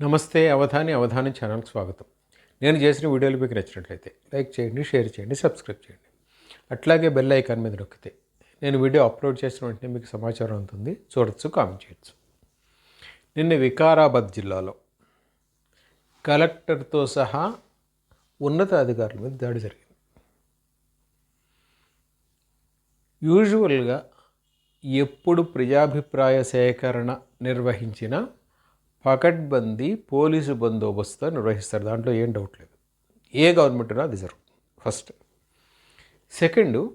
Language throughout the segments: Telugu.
నమస్తే అవధాని అవధాని ఛానల్కి స్వాగతం. నేను చేసిన వీడియోలు మీకు నచ్చినట్లయితే లైక్ చేయండి షేర్ చేయండి సబ్స్క్రైబ్ చేయండి. అట్లాగే బెల్ ఐకాన్ మీద నొక్కితే నేను వీడియో అప్లోడ్ చేసిన వెంటనే మీకు సమాచారం అందుతుంది చూడొచ్చు కామెంట్ చేయొచ్చు. నిన్న వికారాబాద్ జిల్లాలో కలెక్టర్తో సహా ఉన్నత అధికారుల మీద దాడి జరిగింది. యూజువల్గా ఎప్పుడు ప్రజాభిప్రాయ సేకరణ నిర్వహించినా పకడ్బందీ పోలీసు బందోబస్తు నిర్వహిస్తారు. దాంట్లో ఏం డౌట్ లేదు. ఏ గవర్నమెంట్ అది జరుగుతుంది ఫస్ట్. సెకండ్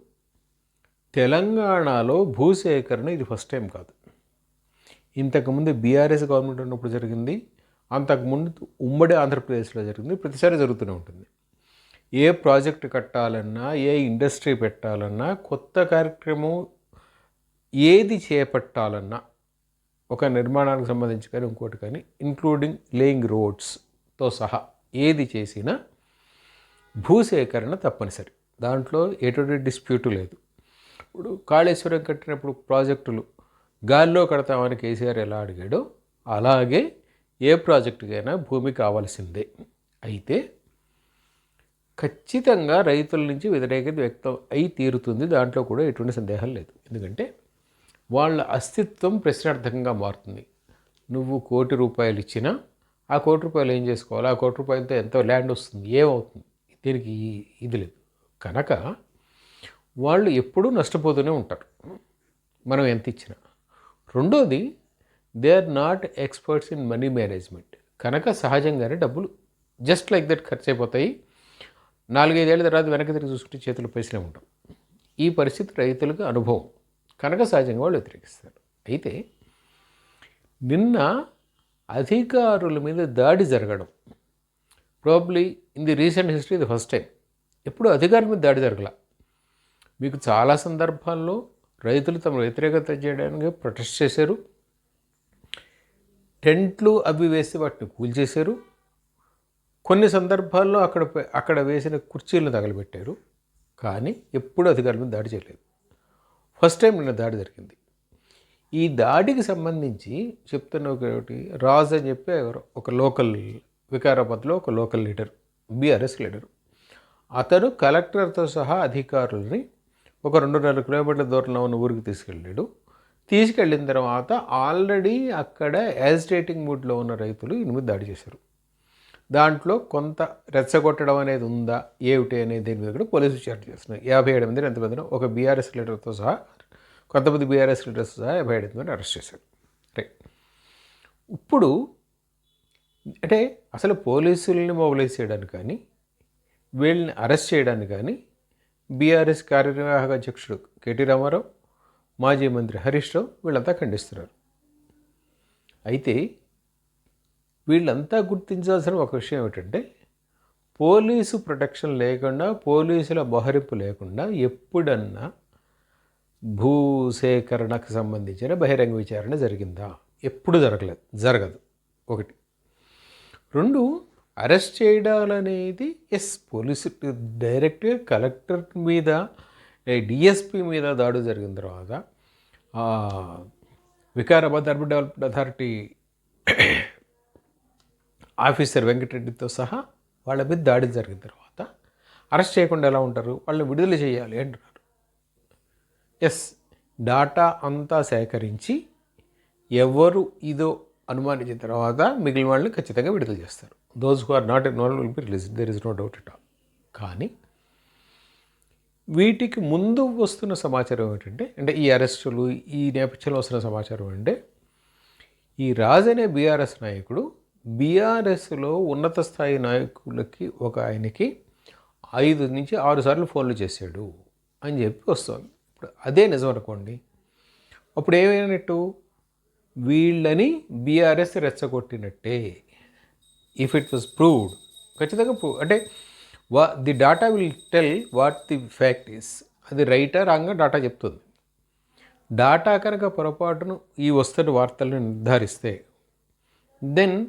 తెలంగాణలో భూసేకరణ ఇది ఫస్ట్ టైం కాదు. ఇంతకుముందు బీఆర్ఎస్ గవర్నమెంట్ ఉన్నప్పుడు జరిగింది. అంతకుముందు ఉమ్మడి ఆంధ్రప్రదేశ్లో జరిగింది. ప్రతిసారి జరుగుతూనే ఉంటుంది. ఏ ప్రాజెక్ట్ కట్టాలన్నా ఏ ఇండస్ట్రీ పెట్టాలన్నా కొత్త కార్యక్రమం ఏది చేపట్టాలన్నా ఒక నిర్మాణానికి సంబంధించి కానీ ఇంకోటి కానీ ఇంక్లూడింగ్ లేయింగ్ రోడ్స్తో సహా ఏది చేసినా భూసేకరణ తప్పనిసరి. దాంట్లో ఎటువంటి డిస్ప్యూటు లేదు. ఇప్పుడు కాళేశ్వరం కట్టినప్పుడు ప్రాజెక్టులు గాల్లో కడతామని కేసీఆర్ ఎలా అడిగాడో అలాగే ఏ ప్రాజెక్టుకైనా భూమి కావాల్సిందే. అయితే ఖచ్చితంగా రైతుల నుంచి వ్యతిరేకత వ్యక్తం అయి తీరుతుంది. దాంట్లో కూడా ఎటువంటి సందేహం లేదు. ఎందుకంటే వాళ్ళ అస్తిత్వం ప్రశ్నార్థకంగా మారుతుంది. నువ్వు కోటి రూపాయలు ఇచ్చినా ఆ కోటి రూపాయలు ఏం చేసుకోవాలి? ఆ కోటి రూపాయలతో ఎంతో ల్యాండ్ వస్తుంది. ఏమవుతుంది? దీనికి ఇది లేదు. కనుక వాళ్ళు ఎప్పుడూ నష్టపోతూనే ఉంటారు. మనం ఎంత ఇచ్చినా. రెండోది they are not experts in money management. కనుక సహజంగానే డబ్బులు జస్ట్ లైక్ దట్ ఖర్చు అయిపోతాయి నాలుగైదేళ్ళ తర్వాత వెనక్కి తిరిగి చూసుకుంటే చేతులు పైసలే ఉంటాం ఈ పరిస్థితి రైతులకు అనుభవం. కనుక సహజంగా వాళ్ళు వ్యతిరేకిస్తారు. అయితే నిన్న అధికారుల మీద దాడి జరగడం probably in the recent history ఇది ఫస్ట్ టైం ఎప్పుడు అధికారుల మీద దాడి జరగల. మీకు చాలా సందర్భాల్లో రైతులు తమ వ్యతిరేకత చేయడానికి ప్రొటెస్ట్ చేశారు. టెంట్లు అవి వేసి వాటిని కూల్చేశారు. కొన్ని సందర్భాల్లో అక్కడ అక్కడ వేసిన కుర్చీలను తగలబెట్టారు. కానీ ఎప్పుడు అధికారుల మీద దాడి చేయలేదు. ఫస్ట్ టైం నిన్న దాడి జరిగింది. ఈ దాడికి సంబంధించి చెప్తున్న ఒకటి రాజ్ అని చెప్పి ఒక లోకల్ వికారాబాద్లో ఒక లోకల్ లీడర్ బీఆర్ఎస్ లీడర్. అతను కలెక్టర్తో సహా అధికారులని ఒక రెండున్నర కిలోమీటర్ల దూరంలో ఉన్న ఊరికి తీసుకెళ్ళాడు. తీసుకెళ్ళిన తర్వాత ఆల్రెడీ అక్కడ యాజిటేటింగ్ మూడ్లో ఉన్న రైతులు ఎనిమిది దాడి చేశారు. దాంట్లో కొంత రెచ్చగొట్టడం అనేది ఉందా ఏమిటి అనేది దీని మీద కూడా పోలీసులు విచారణ చేస్తున్నారు యాభై ఏడు మందిని ఎంతమందినో ఒక బీఆర్ఎస్ లీడర్తో సహా కొంతమంది బీఆర్ఎస్ లీడర్స్ సహా యాభై ఏడు మందిని అరెస్ట్ చేశారు. రైట్. ఇప్పుడు అంటే అసలు పోలీసుల్ని మొబిలైజ్ చేయడానికి కానీ వీళ్ళని అరెస్ట్ చేయడానికి కానీ బీఆర్ఎస్ కార్యనిర్వాహక అధ్యక్షుడు కేటీ రామారావు మాజీ మంత్రి హరీష్ రావు వీళ్ళంతా ఖండిస్తున్నారు. అయితే వీళ్ళంతా గుర్తించాల్సిన ఒక విషయం ఏమిటంటే పోలీసు ప్రొటెక్షన్ లేకుండా పోలీసుల బహరింపు లేకుండా ఎప్పుడన్నా భూసేకరణకు సంబంధించిన బహిరంగ విచారణ జరిగిందా? ఎప్పుడు జరగలేదు జరగదు. ఒకటి. రెండు అరెస్ట్ చేయడాలనేది ఎస్ పోలీసు డైరెక్ట్గా కలెక్టర్ మీద డిఎస్పి మీద దాడి జరిగిన తర్వాత Vikarabad urban development authority officer వెంకటరెడ్డితో సహా వాళ్ళ మీద దాడి జరిగిన తర్వాత అరెస్ట్ చేయకుండా ఎలా ఉంటారు? వాళ్ళు విడుదల చేయాలి అంటున్నారు. ఎస్ డాటా అంతా సేకరించి ఎవరు ఇదో అనుమానించిన తర్వాత మిగిలిన వాళ్ళని ఖచ్చితంగా విడుదల చేస్తారు. Those who are not not will be release there is no doubt it all కానీ వీటికి ముందు వస్తున్న సమాచారం ఏంటంటే అంటే ఈ అరెస్టులు ఈ నేపథ్యంలో వస్తున్న సమాచారం అంటే ఈ రాజ్ అనే బీఆర్ఎస్ నాయకుడు బీఆర్ఎస్లో ఉన్నత స్థాయి నాయకులకి ఒక ఆయనకి ఐదు నుంచి ఆరు సార్లు ఫోన్లు చేశాడు అని చెప్పి వస్తుంది. ఇప్పుడు అదే నిజం అనుకోండి. అప్పుడు ఏమైనట్టు? వీళ్ళని బీఆర్ఎస్ రెచ్చగొట్టినట్టే. ఇఫ్ ఇట్ వాజ్ ప్రూవ్డ్ ఖచ్చితంగా ప్రూవ్ అంటే వా the data will tell what the fact is అది రైటా రాంగా డాటా చెప్తుంది. డాటా కనుక పొరపాటును ఈ వస్తున్న వార్తలను నిర్ధారిస్తే then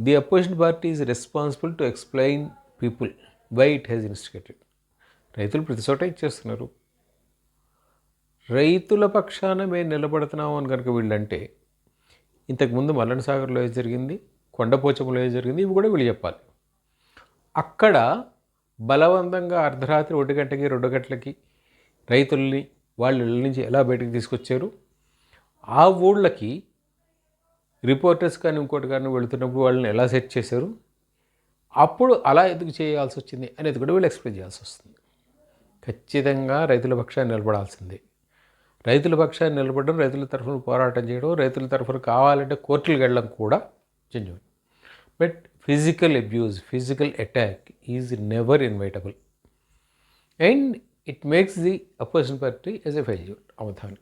the opposition party is responsible to explain people why it has instigated రైతులు ప్రతి చోట ఇచ్చేస్తున్నారు. రైతుల పక్షాన మేము నిలబడుతున్నాము అని కనుక వీళ్ళంటే ఇంతకుముందు మల్లన సాగర్లో ఏది జరిగింది? కొండపోచంలో ఏది జరిగింది? ఇవి కూడా వీళ్ళు చెప్పాలి. అక్కడ బలవంతంగా అర్ధరాత్రి ఒంటి గంటకి రెండు గంటలకి రైతుల్ని వాళ్ళ ఇళ్ళ నుంచి ఎలా బయటకు తీసుకొచ్చారు? ఆ ఊళ్ళకి రిపోర్టర్స్ కానీ ఇంకోటి కానీ వెళుతున్నప్పుడు వాళ్ళని ఎలా సెట్ చేశారు? అప్పుడు అలా ఎందుకు చేయాల్సి వచ్చింది అనేది కూడా వీళ్ళు ఎక్స్ప్లెయిన్ చేయాల్సి వస్తుంది. ఖచ్చితంగా రైతుల పక్షాన్ని నిలబడాల్సిందే. రైతుల పక్షాన్ని నిలబడడం రైతుల తరఫున పోరాటం చేయడం రైతుల తరఫున కావాలంటే కోర్టులకు వెళ్ళడం కూడా genuine. But physical abuse physical attack is never inevitable. And it makes the opposition party as a failure Avadhanam